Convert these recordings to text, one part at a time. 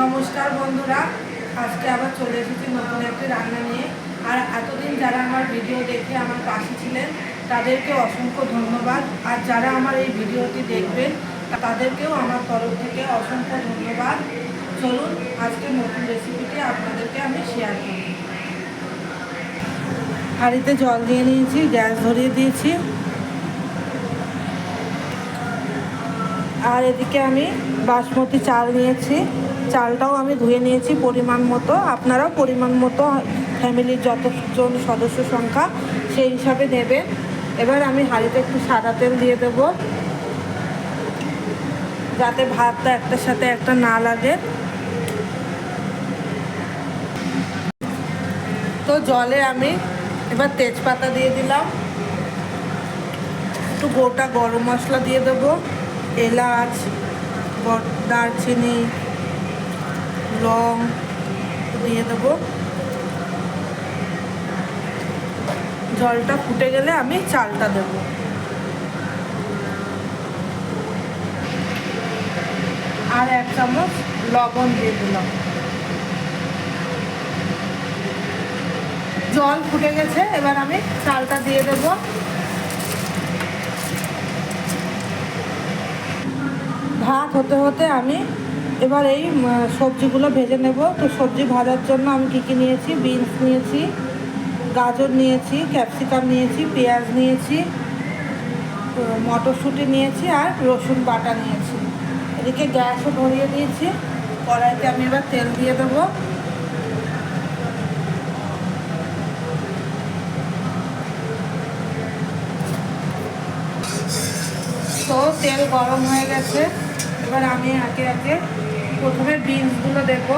নমস্কার বন্ধুরা, আজকে আবার চলে এসেছি নতুন একটি রান্না নিয়ে। আর এতদিন যারা আমার ভিডিও দেখে আমার পাশে ছিলেন তাদেরকে অসংখ্য ধন্যবাদ। আর যারা আমার এই ভিডিওটি দেখবেন, তাদেরকেও আমার তরফ থেকে অসংখ্য ধন্যবাদ। চলুন, আজকে নতুন রেসিপিটি আপনাদেরকে আমি শেয়ার করি। হাঁড়িতে জল দিয়ে নিয়েছি, গ্যাস ধরিয়ে দিয়েছি। আর এদিকে আমি বাসমতি চাল নিয়েছি। চালটাও আমি ধুয়ে নিয়েছি পরিমাণ মতো। আপনারাও পরিমাণ মতো ফ্যামিলির যতজন সদস্য সংখ্যা সেই হিসাবে নেবেন। এবার আমি হাঁড়িতে একটু সাদা তেল দিয়ে দেব। যাতে ভাতটা একটার সাথে একটা না লাগে। তো জলে আমি এবার তেজপাতা দিয়ে দিলাম। একটু গোটা গরম মশলা দিয়ে দেবো। এলাচ দারচিনি, লং দিয়ে দেবো। জলটা ফুটে গেলে আমি চালটা দেব। আর এক চামচ লবণ দিয়ে দিলাম। জল ফুটে গেছে, এবার আমি চালটা দিয়ে দেবো। ভাত হতে হতে আমি এবার এই সবজিগুলো ভেজে নেব। তো সবজি ভাজার জন্য আমি কী কী নিয়েছি? বিনস নিয়েছি, গাজর নিয়েছি, ক্যাপসিকাম নিয়েছি, পেঁয়াজ নিয়েছি মটরশুঁটি নিয়েছি আর রসুন বাটা নিয়েছি। এদিকে গ্যাসও ধরিয়ে দিয়েছি। কড়াইতে আমি এবার তেল দিয়ে দেবো। তো তেল গরম হয়ে গেছে। এবার আমি একে একে প্রথমে বিনসগুলো দেবো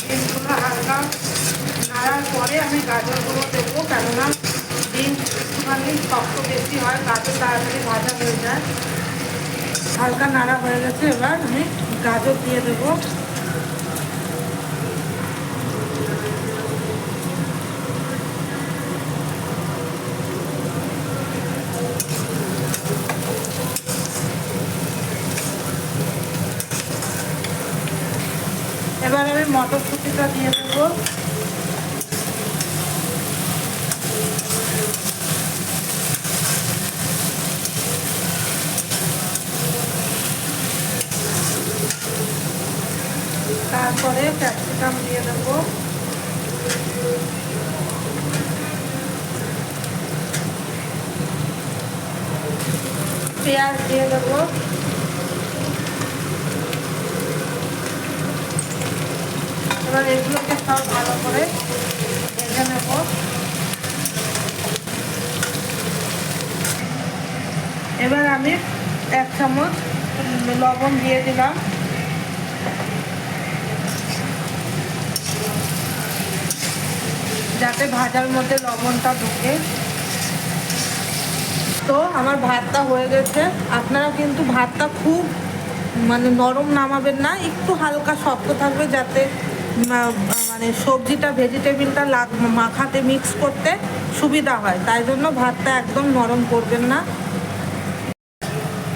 বিনসগুলো হালকা নাড়ার পরে আমি গাজরগুলো দেবো কেননা বিনস একটুখানি শক্ত বেশি হয় গাজর তাড়াতাড়ি ভাজা হয়ে যায়। হালকা নাড়া হয়ে গেছে, এবার আমি গাজর দিয়ে দেবো। এবার আমি মটরশুঁটিটা দিয়ে দেবো। তারপরে ক্যাপসিকাম দিয়ে দেবো। পেঁয়াজ দিয়ে দেবো। এবার এগুলোকে সব ভালো করে ভেজে নেব। এবার আমি এক চামচ লবণ দিয়ে দিলাম। যাতে ভাজার মধ্যে লবণটা ঢুকে। তো আমার ভাতটা হয়ে গেছে। আপনারা কিন্তু ভাতটা খুব মানে নরম নামাবেন না, একটু হালকা শক্ত থাকবে যাতে মানে সবজিটা ভেজিটেবিলটা লাগ, মাখাতে মিক্স করতে সুবিধা হয়। তাই জন্য ভাতটা একদম নরম করবেন না।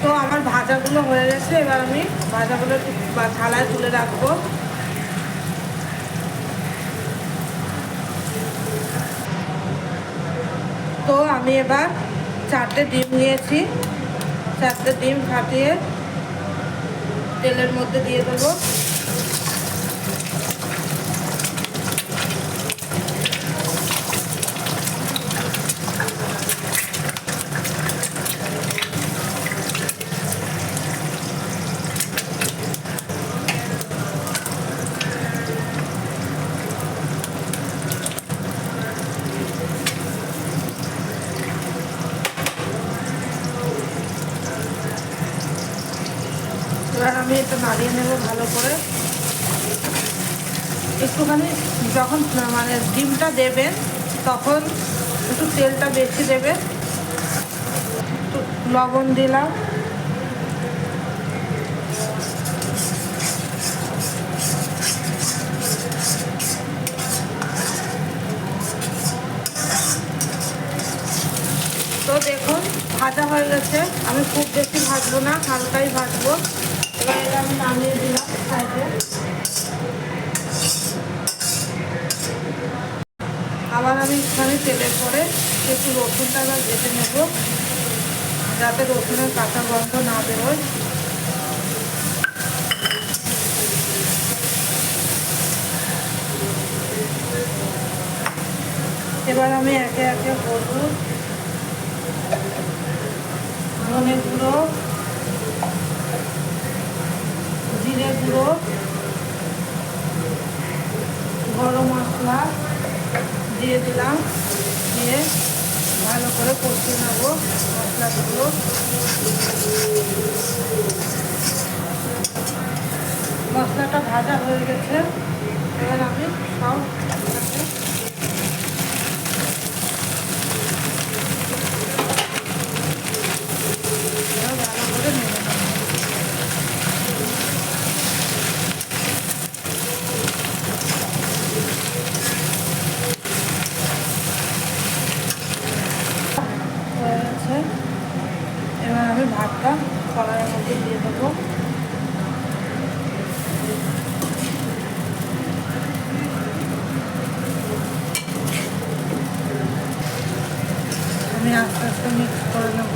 তো আমার ভাজাগুলো হয়ে গেছে। এবার আমি ভাজাগুলো থালায় তুলে রাখব তো আমি এবার চারটে ডিম নিয়েছি। চারটে ডিম ফাটিয়ে তেলের মধ্যে দিয়ে দেবো। এবার আমি একটু নাড়িয়ে নেব ভালো করে। একটুখানি যখন মানে ডিমটা দেবেন, তখন একটু তেলটা বেশি দেবে একটু লবণ দিলাম। তো দেখুন, ভাজা হয়ে গেছে। আমি খুব বেশি ভাজবো না, হালকাই ভাজবো। আবার আমি এখানে তেলের পরে একটু রসুনটা এবার ভেজে নেব, যাতে রসুনের কাঁচা গন্ধ না বেরোয়। এবার আমি একে একে হলুদ ধনে গুঁড়ো গুঁড়ো গরম মশলা দিয়ে দিলাম। দিয়ে ভালো করে কষিয়ে নেব মশলাগুলো। মশলাটা ভাজা হয়ে গেছে। এবার আমি সব একসাথে এবার ভালো করে নেড়ে নেব হয়ে গেছে এবার আমি কড়াইয়ের মধ্যে দিয়ে দেবো। আমি আস্তে আস্তে মিক্স করে নেব।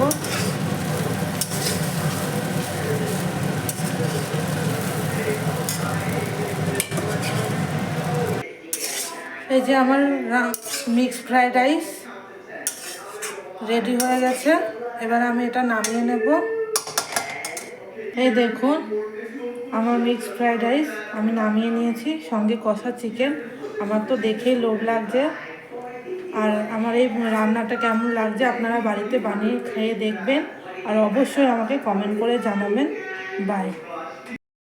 এই যে আমার মিক্স ফ্রাইড রাইস রেডি হয়ে গেছে। এবার আমি এটা নামিয়ে নেব। এই দেখুন, আমার মিক্সড ফ্রাইড রাইস আমি নামিয়ে নিয়েছি, সঙ্গে কষা চিকেন আমার তো দেখেই লোভ লাগছে। আর আমার এই রান্নাটা কেমন লাগছে আপনারা বাড়িতে বানিয়ে খেয়ে দেখবেন। আর অবশ্যই আমাকে কমেন্ট করে জানাবেন। বাই